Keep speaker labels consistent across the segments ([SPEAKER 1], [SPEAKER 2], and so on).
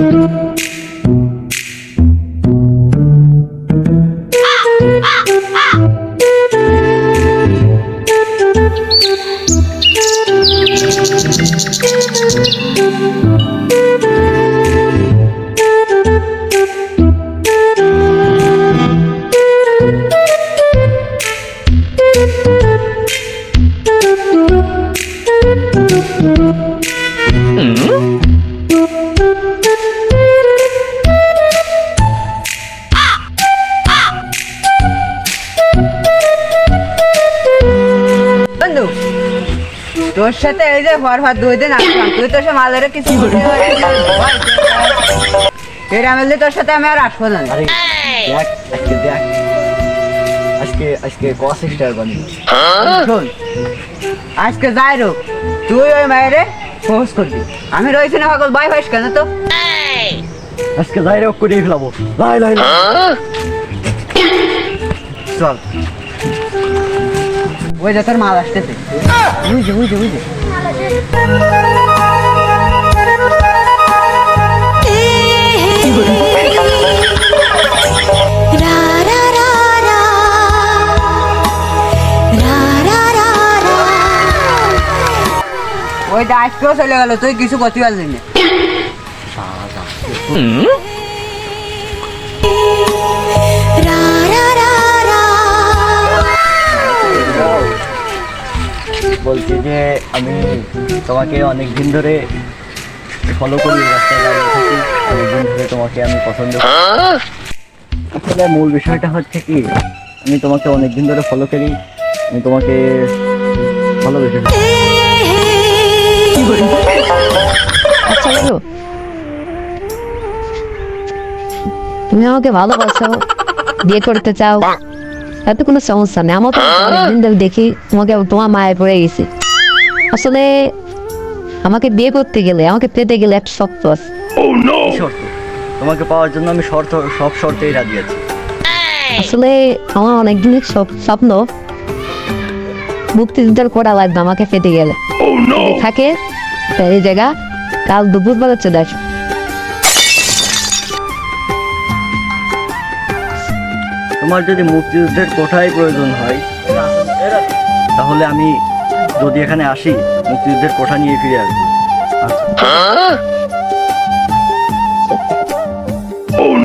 [SPEAKER 1] thank you. বন্ধু তোর সাথে এই যে হর হর দুই দিন আসলাম। তুই তো সে মালের কিছু এর তোর সাথে আমি আর আসব না।
[SPEAKER 2] দেখ আজকে দেখ। আজকে আজকে কস স্টার বানি
[SPEAKER 1] শোন আজকে যাই রোগ তুই ওই মায়েরে ফোর্স করবি। আমি রয়েছি না পাগল বাই ভাইস কেন তো?
[SPEAKER 2] আজকে যাই রে করে ফেলাবো। লাই লাই লাই।
[SPEAKER 1] চল। ওই যে তোর মাল আসতেছে। বুঝে বুঝে বুঝে ওই দাসকেও চলে গেল, তুই কিছু করতে পারলি না।
[SPEAKER 2] বলছি যে আমি তোমাকে অনেক দিন ধরে ফলো করি রাস্তায় দাঁড়িয়ে থাকি। ধরে তোমাকে আমি পছন্দ করি। আসলে মূল বিষয়টা হচ্ছে কি আমি তোমাকে অনেক দিন ধরে ফলো করি। আমি তোমাকে ভালোবেসে
[SPEAKER 3] আচ্ছা বলো। তুমি আমাকে ভালোবাসো বিয়ে করতে চাও। এত কোনো সমস্যা নেই। আমার তো অনেকদিন ধরে দেখি তোমাকে তোমার মায়ের পড়ে গেছে। আসলে আমাকে বিয়ে করতে গেলে আমাকে পেতে গেলে একটা শর্ত আছে।
[SPEAKER 2] শর্ত? তোমাকে পাওয়ার জন্য আমি শর্ত সব শর্তেই রাজি আছি।
[SPEAKER 3] আসলে আমার অনেকদিনের স্বপ- স্বপ্ন মুক্তিযুদ্ধের করা লাগবে আমাকে পেতে গেলে। থাকে এই জায়গা কাল দুপুর বেলা চলে আসো
[SPEAKER 2] তোমার যদি মুক্তিযুদ্ধের কোঠায় প্রয়োজন হয় তাহলে আমি যদি এখানে আসি মুক্তিযুদ্ধের কোঠা নিয়ে ফিরে আসব। আচ্ছা।
[SPEAKER 1] oh,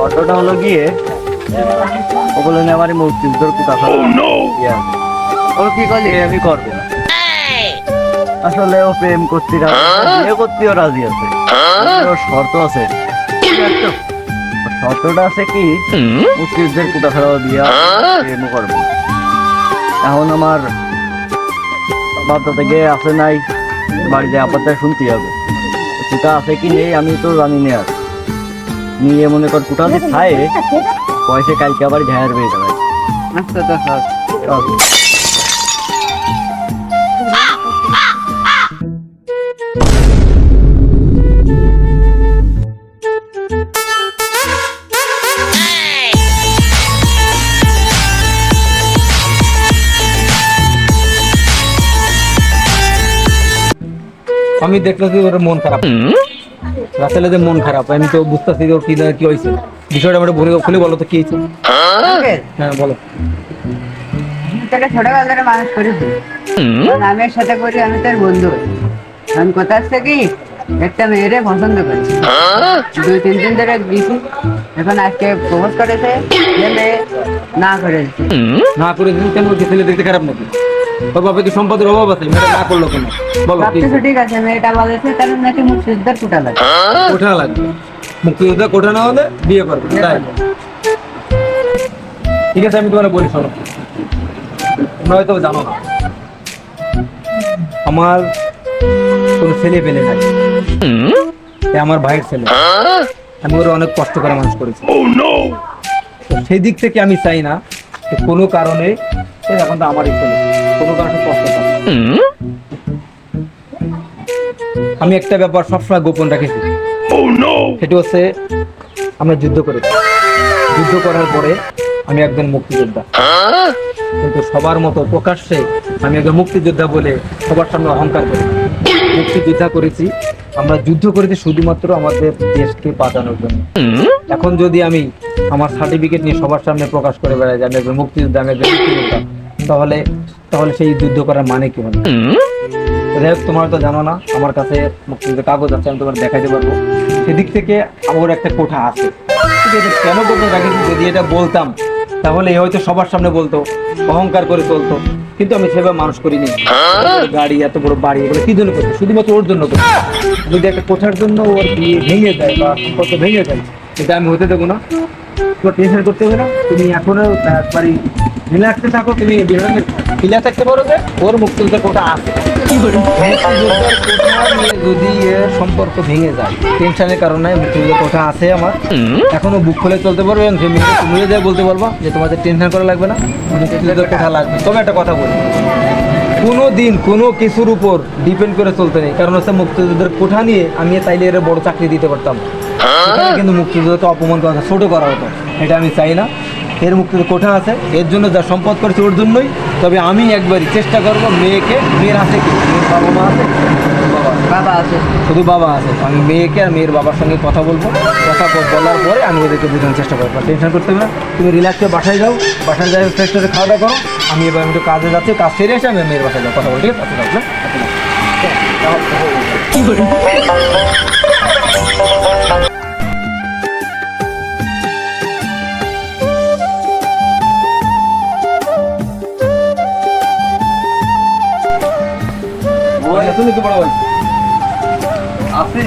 [SPEAKER 2] অটোটা হলো গিয়ে ওগুলো নিয়ে আমার মুক্তিযুদ্ধের কোঠা ইয়ে। আছে।
[SPEAKER 1] ও কি করলি?
[SPEAKER 2] আমি করব না। আসলে ও প্রেম করতে রাজি বিয়ে করতেও রাজি আছে। ওর শর্ত আছে। শর্তটা আছে কি মুক্তিযুদ্ধের কোটা ছাড়াও বিয়া প্রেমও করব। এখন আমার বাচ্চা থেকে আছে নাই বাড়িতে আপাতত শুনতে হবে। কোটা আছে কি নেই আমি তো জানি না। আর নিয়ে মনে কর কোটা যে খায়। পয়সা কালকে আবার ঘের বেয়ে যাবে।
[SPEAKER 1] আচ্ছা তো সব
[SPEAKER 2] চল।
[SPEAKER 4] আমি দেখতেছি ওর মন খারাপ। রাসেলে যে মন খারাপ আমি তো বুঝতেছি যে ওর কি কি হয়েছে। বিষয়টা আমরা বলে খুলে বলো তো কি হয়েছে? হ্যাঁ বলো।
[SPEAKER 1] তোকে ছোটবেলার মানুষ করেছি আমি এর সাথে করি আমি তোর বন্ধু। আমি কোথা আসছে কি একটা মেয়েরে পছন্দ করেছি দুই তিন দিন ধরে গেছি এখন আজকে প্রপোজ করেছে। মেয়ে না করেছে
[SPEAKER 4] না করে দিন কেন? ছেলে দেখতে খারাপ নাকি? ওর বাবা কি সম্পদের অভাব আছে? মেয়েটা না করল কেন? বলো
[SPEAKER 1] সবকিছু ঠিক আছে মেয়েটা বলেছে নাকি মুক্তিযুদ্ধের কুটা
[SPEAKER 4] লাগবে। মুক্তিযোদ্ধা কোঠা না হলে বিয়ে করবে তাই ঠিক আছে আমি তোমার বলি শোনো। তোমরা হয়তো জানো না। আমার কোনো ছেলে পেলে নাই। এ আমার ভাইয়ের ছেলে। আমি ওরা অনেক কষ্ট করে মানুষ করেছি। সেই দিক থেকে আমি চাই না যে কোনো কারণে এখন তো আমারই ছেলে। কোনো কারণে কষ্ট পাবে আমি একটা ব্যাপার সবসময় গোপন রেখেছি সেটা হচ্ছে আমরা যুদ্ধ করেছি যুদ্ধ করার পরে আমি একজন মুক্তিযোদ্ধা। কিন্তু সবার মতো প্রকাশ্যে আমি একজন মুক্তিযোদ্ধা বলে সবার সামনে অহংকার করি। মুক্তিযোদ্ধা করেছি আমরা যুদ্ধ করেছি শুধুমাত্র আমাদের দেশকে বাঁচানোর জন্য। এখন যদি আমি আমার সার্টিফিকেট নিয়ে সবার সামনে প্রকাশ করে বেড়াই যে আমি একজন মুক্তিযোদ্ধা আমি একজন মুক্তিযোদ্ধা তাহলে তাহলে সেই যুদ্ধ করার মানে কি হবে যাই হোক, তোমার তো জানো না, আমার কাছে কাগজ আছে, আমি তোমার দেখাইতে পারব। সেদিক থেকে আমার একটা কোঠা আছে। কেন বলতে রাখি যদি এটা বলতাম, তাহলে হয়তো সবার সামনে বলতো, অহংকার করে চলতো। কিন্তু আমি সেভাবে মানুষ করিনি। গাড়ি, এত বড় বাড়ি, এগুলো কি জন্য করতো শুধুমাত্র ওর জন্য করতো যদি একটা কোঠার জন্য ওর বিয়ে ভেঙে যায় বা সম্পর্ক ভেঙে যায় এটা আমি হতে দেবো না। তোমার টেনশন করতে হবে না। তুমি এখনও একবারই রিল্যাক্সে থাকো তুমি রিল্যাক্স থাকতে পারো যে ওর মুক্তিযুদ্ধের কোটা আছে। মুক্তিযুদ্ধের যদি এর সম্পর্ক ভেঙে যায় টেনশনের কারণে মুক্তিযুদ্ধের কোঠা আছে আমার। এখনও বুক খুলে চলতে পারবে এবং তুমিও যাই বলতে পারবা যে তোমাদের টেনশন করা লাগবে না মুক্তিযুদ্ধের কোঠা লাগবে তবে একটা কথা বলি। কোনো দিন কোনো কিছুর উপর ডিপেন্ড করে চলতে নেই। কারণ হচ্ছে মুক্তিযুদ্ধের কোঠা নিয়ে আমি তাইলে এর বড় চাকরি দিতে পারতাম। কিন্তু মুক্তিযুদ্ধকে অপমান করা হতো, ছোট করা হতো। এটা আমি চাই না। এর মুক্তির কোঠা আছে। এর জন্য যা সম্পদ করেছে ওর জন্যই। তবে আমি একবারই চেষ্টা করব মেয়েকে মেয়ের আছে কি? মেয়ের বাবা মা আছে? বাবা
[SPEAKER 1] বাবা আছে।
[SPEAKER 4] শুধু বাবা আছে। আমি মেয়েকে আর মেয়ের বাবার সঙ্গে কথা বলব। কথা বলার পরে আমি ওদেরকে বোঝানোর চেষ্টা করব। টেনশন করতে হবে না। তুমি রিল্যাক্সে বাসায় যাও। বাসায় যাই ফ্রেশ করে খাওয়া দাওয়া করো। আমি এবার একটু কাজে যাচ্ছি কাজ সেরে এসে আমি মেয়ের বাসায় কথা বলতে ঠিক আছে আচ্ছা, তুমি কি বড় ভাই
[SPEAKER 2] আপনি?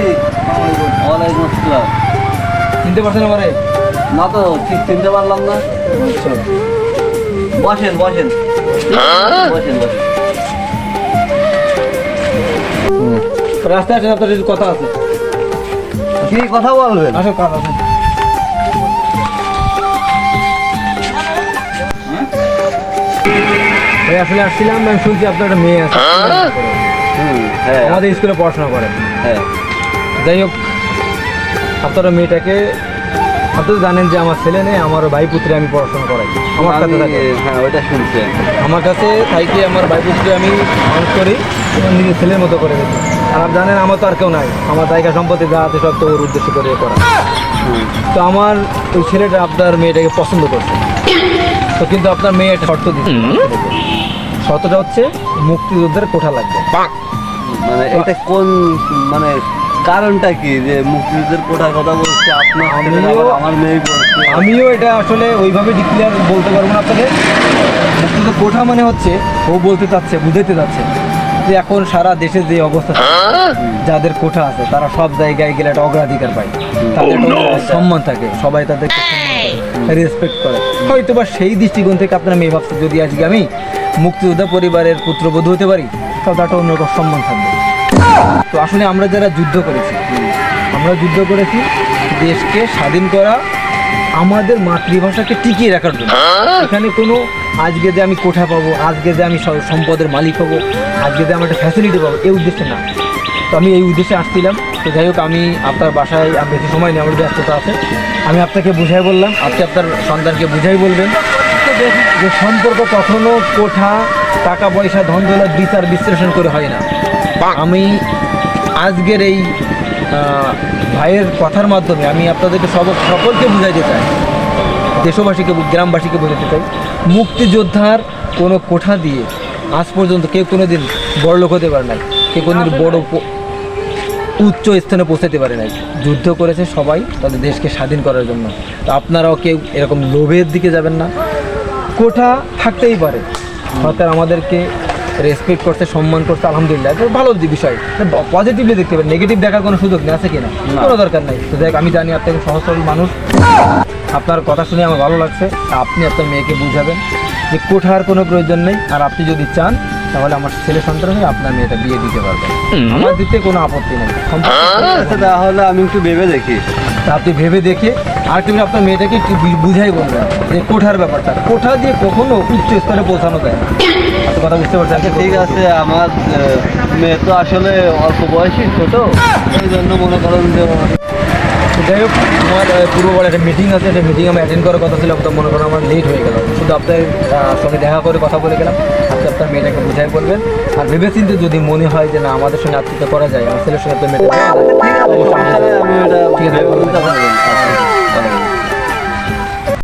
[SPEAKER 2] ওয়ালাইকুম আসসালাম।
[SPEAKER 4] চিনতে পারছেন আমারে
[SPEAKER 2] না তো ঠিক চিনতে পারলাম না। বসেন বসেন। বসেন বসেন।
[SPEAKER 4] রাস্তায় আসেন আপনার কথা আছে।
[SPEAKER 2] কি কথা বলবেন?
[SPEAKER 4] আসো কাজ আছে। ভাই আসলে আসছিলাম আমি শুনছি আপনার একটা মেয়ে আছে।
[SPEAKER 2] হ্যাঁ।
[SPEAKER 4] আমাদের স্কুলে পড়াশোনা করে।
[SPEAKER 2] হ্যাঁ।
[SPEAKER 4] যাই হোক আপনারা মেয়েটাকে আপনি জানেন যে আমার ছেলে নেই আমার ভাই পুত্রে আমি পড়াশোনা করাই। আমার কাছে থাকে।
[SPEAKER 2] হ্যাঁ ওইটা শুনছি।
[SPEAKER 4] আমার কাছে থাইকে আমার ভাই পুত্রে আমি মানুষ করি এবং নিজের ছেলের মতো করে দেখি। আর আপনি জানেন আমার তো আর কেউ নাই। আমার জায়গা সম্পত্তি যা আছে সব তো ওর উদ্দেশ্য করে করা। তো আমার ওই ছেলেটা আপনার মেয়েটাকে পছন্দ করছে। তো কিন্তু আপনার মেয়ে একটা শর্ত দিচ্ছে। শর্তটা হচ্ছে মুক্তিযুদ্ধের কোঠা লাগবে।
[SPEAKER 2] মানে এটা কোন মানে কারণটা কি? যে মুক্তিযুদ্ধের কোটার কথা বলছে আপনার
[SPEAKER 4] আমিও-
[SPEAKER 2] আমার মেয়ে বলছে।
[SPEAKER 4] আমিও এটা আসলে ওইভাবে ডিক্লিয়ার বলতে পারব না আপনাকে মুক্তিযুদ্ধ কোঠা মানে হচ্ছে ও বলতে চাচ্ছে বুঝাইতে চাচ্ছে যে এখন সারা দেশে যে অবস্থা যাদের কোঠা আছে তারা সব জায়গায় গেলে একটা অগ্রাধিকার পায়। তাদের সম্মান থাকে সবাই তাদেরকে রেসপেক্ট করে হয়তো বা সেই দৃষ্টিকোণ থেকে আপনার মেয়ে ভাবছে যদি আজকে আমি মুক্তিযোদ্ধা পরিবারের পুত্রবধূ হতে পারি তাহলে একটা অন্যরকম সম্মান থাকবে। তো আসলে আমরা যারা যুদ্ধ করেছি, আমরা যুদ্ধ করেছি দেশকে স্বাধীন করা, আমাদের মাতৃভাষাকে টিকিয়ে রাখার জন্য। এখানে কোনো, আজকে যে আমি কোঠা পাবো, আজকে যে আমি সম্পদের মালিক হব, আজকে যে আমি একটা ফ্যাসিলিটি পাবো, এই উদ্দেশ্যে না। তো আমি এই উদ্দেশ্যে আসছিলাম। তো যাই হোক, আমি আপনার বাসায় বেশি সময় নেই, আমার ব্যস্ততা আছে। আমি আপনাকে বুঝাই বললাম, আপনি আপনার সন্তানকে বুঝাই বলবেন। যে সম্পর্ক কখনো কোঠা, টাকা পয়সা ধন দৌলত বিচার, বিশ্লেষণ করে হয় না। আমি আজকের এই ভাইয়ের কথার মাধ্যমে আমি আপনাদেরকে সব সকলকে বুঝাইতে চাই দেশবাসীকে গ্রামবাসীকে বোঝাতে চাই মুক্তিযোদ্ধার কোনো কোঠা দিয়ে আজ পর্যন্ত কেউ কোনোদিন বড় লোক হতে পারে নাই কেউ কোনোদিন বড় উচ্চ স্থানে পৌঁছাতে পারে নাই যুদ্ধ করেছে সবাই তাদের দেশকে স্বাধীন করার জন্য। তো আপনারাও কেউ এরকম লোভের দিকে যাবেন না। কোঠা থাকতেই পারে সরকার আমাদেরকে রেসপেক্ট করতে সম্মান করতে আলহামদুলিল্লাহ। এটা ভালো বিষয়। পজিটিভলি দেখতে পারেন নেগেটিভ দেখার কোনো সুযোগ নেই আছে কিনা? কোনো দরকার নাই। তো দেখ আমি জানি আপনি একজন সহজ সরল মানুষ। আপনার কথা শুনে আমার ভালো লাগছে। আপনি আপনার মেয়েকে বুঝাবেন যে কোঠার কোনো প্রয়োজন নেই। আর আপনি যদি চান তাহলে আমার ছেলে সন্তান হয়ে আপনার মেয়েটা বিয়ে দিতে পারবেন। আমার দিতে কোনো আপত্তি নেই।
[SPEAKER 2] আচ্ছা তাহলে আমি একটু ভেবে দেখি।
[SPEAKER 4] তা আপনি ভেবে দেখে আর তুমি আপনার মেয়েটাকে একটু বুঝাই বলবেন যে কোঠার ব্যাপারটা। কোঠা দিয়ে কখনো উচ্চ স্তরে পৌঁছানো যায় কথা বুঝতে পারছেন?
[SPEAKER 2] আচ্ছা ঠিক আছে আমার মেয়ে তো আসলে অল্প বয়সী ছোট। এই জন্য মনে করেন যে
[SPEAKER 4] যাই হোক আমার আহ, পূর্ব বড় একটা মিটিং আছে একটা মিটিং আমি অ্যাটেন্ড করার কথা ছিল তো মনে করো আমার লেট হয়ে গেল। শুধু আপনার সঙ্গে দেখা করে কথা বলে গেলাম। আপনি আপনার মেয়েটাকে বুঝাই বলবেন। আর ভেবে চিন্তে যদি মনে হয় যে না আমাদের সঙ্গে আত্মীয়তা করা যায় আমার ছেলের সঙ্গে আপনার মেয়েটা
[SPEAKER 2] ঠিক আছে